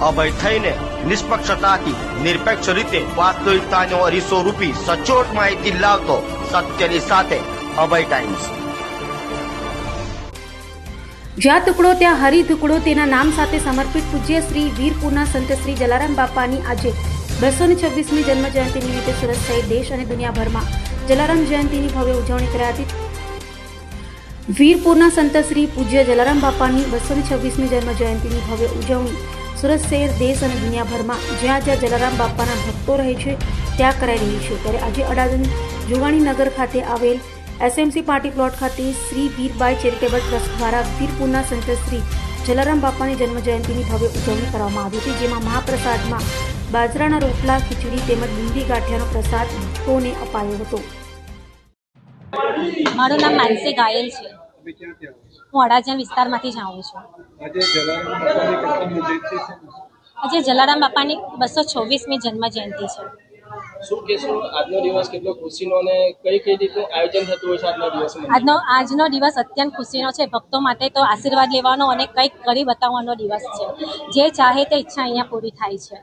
અભય થઈને નિષ્પક્ષતાથી, નિરપેક્ષ રીતે વાસ્તવિકતાનો અરીસો રૂપી સચોટ માહિતી લાવતો સત્યની સાથે અભય ટાઈમ્સ જ્યાં ટુકડો ત્યાં હરી ટુકડો તેના નામ સાથે સમર્પિત પૂજ્ય શ્રી વીરપુરના સંત શ્રી જલારામ બાપાની આજે બસો ને છવ્વીસમી જન્મ જયંતિ નિમિત્તે સુરત સહિત દેશ અને દુનિયાભરમાં જલારામ જયંતિની ભવ્ય ઉજવણી કરાઈ હતી. વીરપુરના સંત શ્રી પૂજ્ય જલારામ બાપાની બસો ને છવ્વીસમી જન્મ જયંતિની ભવ્ય ઉજવણી સુરત શહેર દેશ અને દુનિયાભરમાં જ્યાં જ્યાં જલારામ બાપાના ભક્તો રહે છે, ત્યાં કરાઈ રહી છે. ત્યારે આજે અડાજણ નગર ખાતે આવેલ એસએમસી પાર્ટી પ્લોટ ખાતે શ્રી વીરબાઈ ચેરિટેબલ ટ્રસ્ટ દ્વારા વીરપુરના સંત શ્રી જલારામ બાપાની જન્મ જયંતિની ભવ્ય ઉજવણી કરવામાં આવી હતી, જેમાં મહાપ્રસાદમાં બાજરાના રોટલા, ખીચડી તેમજ બુંદી ગાંઠિયાનો પ્રસાદ ભક્તોને અપાયો હતો. મારું નામ માનસી ગાયલ છે. તમે ક્યાંથી આવો? છો? હું અડાજણ વિસ્તારમાંથી જ આવું છું. આજે જલારામ બાપાની કેટલામો જયંતિ છે આજે જલારામ બાપાની બસો છવ્વીસમી જન્મ જયંતિ છે. શું કહેશો? આજનો દિવસ કેટલો ખુશીનો અને કઈ કઈ રીતે આયોજન થતું હોય છે આજના દિવસમાં? આજનો આજનો દિવસ અત્યંત ખુશીનો છે. ભક્તો માટે તો આશીર્વાદ લેવાનો અને કંઈક કરી બતાવવાનો દિવસ છે. જે ચાહે તે ઈચ્છા અહીંયા પૂરી થાય છે.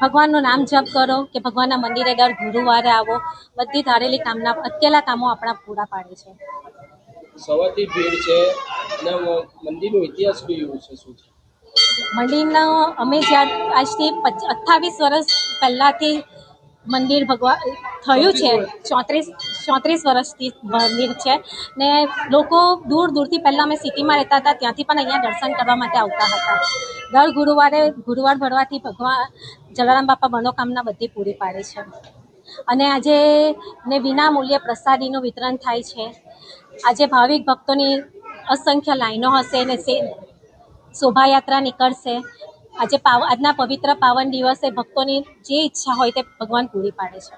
ભગવાનનું નામ જપ કરો કે ભગવાનના મંદિરે દર ગુરુવારે આવો. બધી ધારેલી કામના અત્યેલા કામો આપણા પૂરા પાડે છે. સવારથી ભીડ છે અને મંદિરનો ઇતિહાસ બી એવું છે શું છે? મંદિરનો, અમે જ્યાં, આજથી અઠ્ઠાવીસ વર્ષ પહેલાંથી મંદિર ભગવાન થયું છે. ચોત્રીસ ચોત્રીસ વર્ષથી મંદિર છે. ને લોકો દૂર દૂરથી પહેલાં અમે સિટીમાં રહેતા હતા, ત્યાંથી પણ અહીંયા દર્શન કરવા માટે આવતા હતા. દર ગુરુવારે, ગુરુવાર ભરવાથી ભગવાન જલારામ બાપા મનોકામના બધી પૂરી પાડે છે. અને આજે ને વિના મૂલ્યે પ્રસાદીનું વિતરણ થાય છે. આજે ભાવિક ભક્તોની અસંખ્ય લાઈનો હશે ને સે શોભાયાત્રા નીકળશે. આજે આજના પવિત્ર પાવન દિવસે ભક્તોની જે ઈચ્છા હોય તે ભગવાન પૂરી પાડે છે.